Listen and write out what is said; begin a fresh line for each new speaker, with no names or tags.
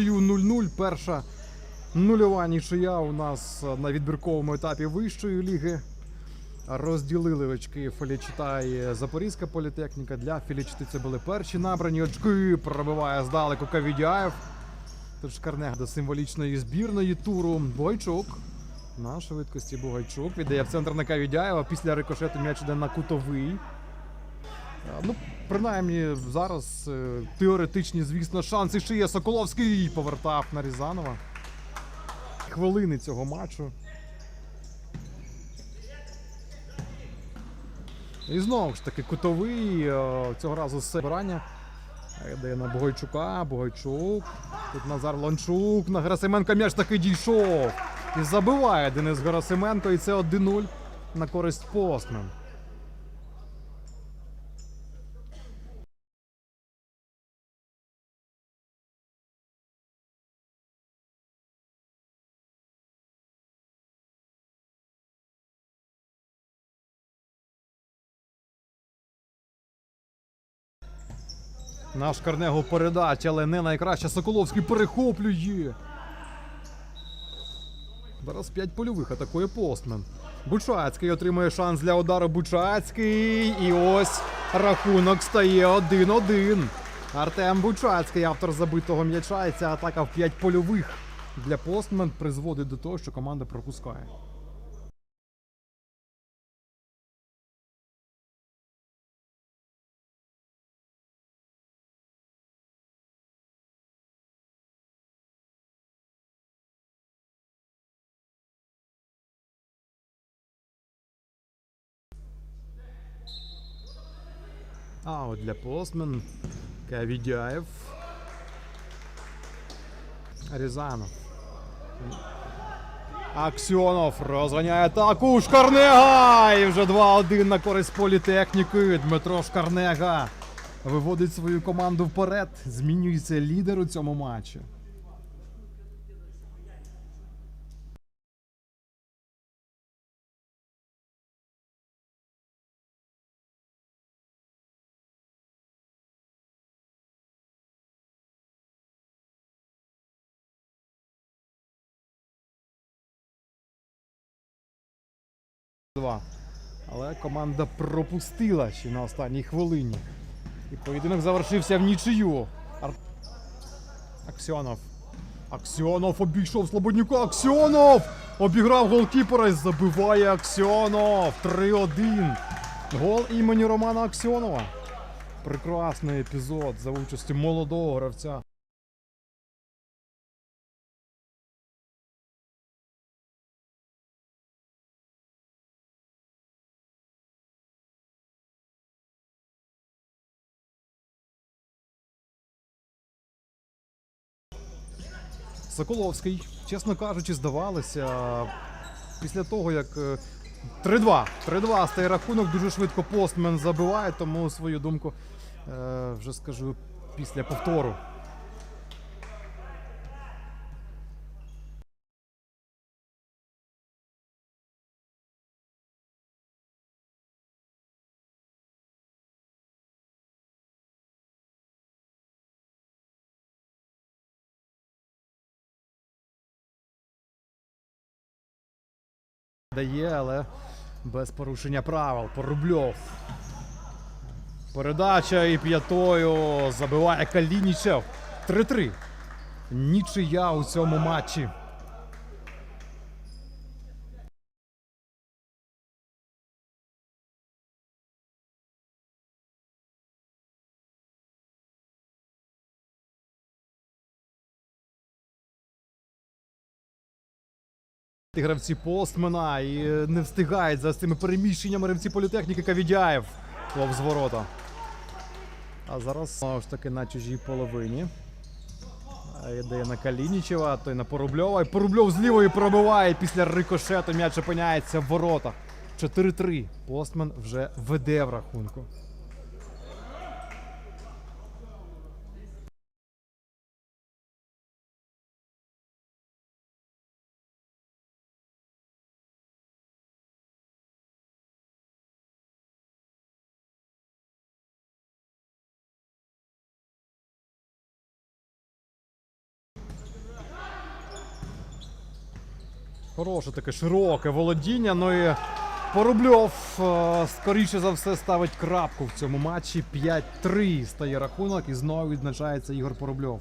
0-0. Перша нульова нічия у нас на відбірковому етапі вищої ліги. Розділили очки Фелічита і Запорізька політехніка. Для Фелічити це були перші набрані очки. Пробиває здалеку Кавідяєв. Тож Карнег до символічної збірної туру. Бойчук. На швидкості Бугайчук віддає в центр на Кавідяєва. Після рикошету м'яч іде на кутовий. Ну, принаймні, зараз е, теоретичні, звісно, шанси ще є. Соколовський повертав на Рязанова. Хвилини цього матчу. І знову ж таки, кутовий е, цього разу з збирання. Йде на Богойчука, Богойчук. Тут Назар Ланчук. На Герасименка м'яч таки дійшов. І забиває Денис Герасименко. І це 1-0 на користь постмен. Наш Карнего передача, але не найкраща. Соколовський перехоплює. Зараз 5 польових атакує постмен. Бучацький отримує шанс для удару. Бучацький. І ось рахунок стає 1-1. Артем Бучацький, автор забитого м'яча. І ця атака в 5 польових для постмен призводить до того, що команда пропускає. А от для постмен Кавідяєв. Рязанов. Аксьонов розганяє атаку. Шкарнега! І вже 2-1 на користь політехніки. Дмитро Шкарнега виводить свою команду вперед. Змінюється лідер у цьому матчі. Два. Але команда пропустила ще на останній хвилині. І поєдинок завершився в нічию. Ар... Аксьонов. Аксьонов обійшов Слободнюка. Аксьонов! Обіграв голкіпера і забиває Аксьонов. 3-1. Гол імені Романа Аксьонова. Прекрасний епізод за участю молодого гравця. Соколовський, чесно кажучи, здавалося, після того, як е, 3-2. 3-2 стає рахунок, дуже швидко постмен забиває, тому свою думку е, вже скажу після повтору. Дає, але без порушення правил. Порубльов. Передача і п'ятою забиває Калінічев. 3-3. Нічия у цьому матчі. Гравці постмена і е, не встигають за цими переміщеннями гравці політехніки Кавідяєв. Повз ворота. А зараз знову ж таки на чужій половині. Йде на Калінічева, той на Порубльова. І Порубльов з лівої пробиває після рикошету. М'яч опиняється в воротах. 4-3. Постмен вже веде в рахунку. Хороше таке широке володіння. Ну і Порубльов е, скоріше за все ставить крапку в цьому матчі. 5-3 стає рахунок і знову відзначається Ігор Порубльов.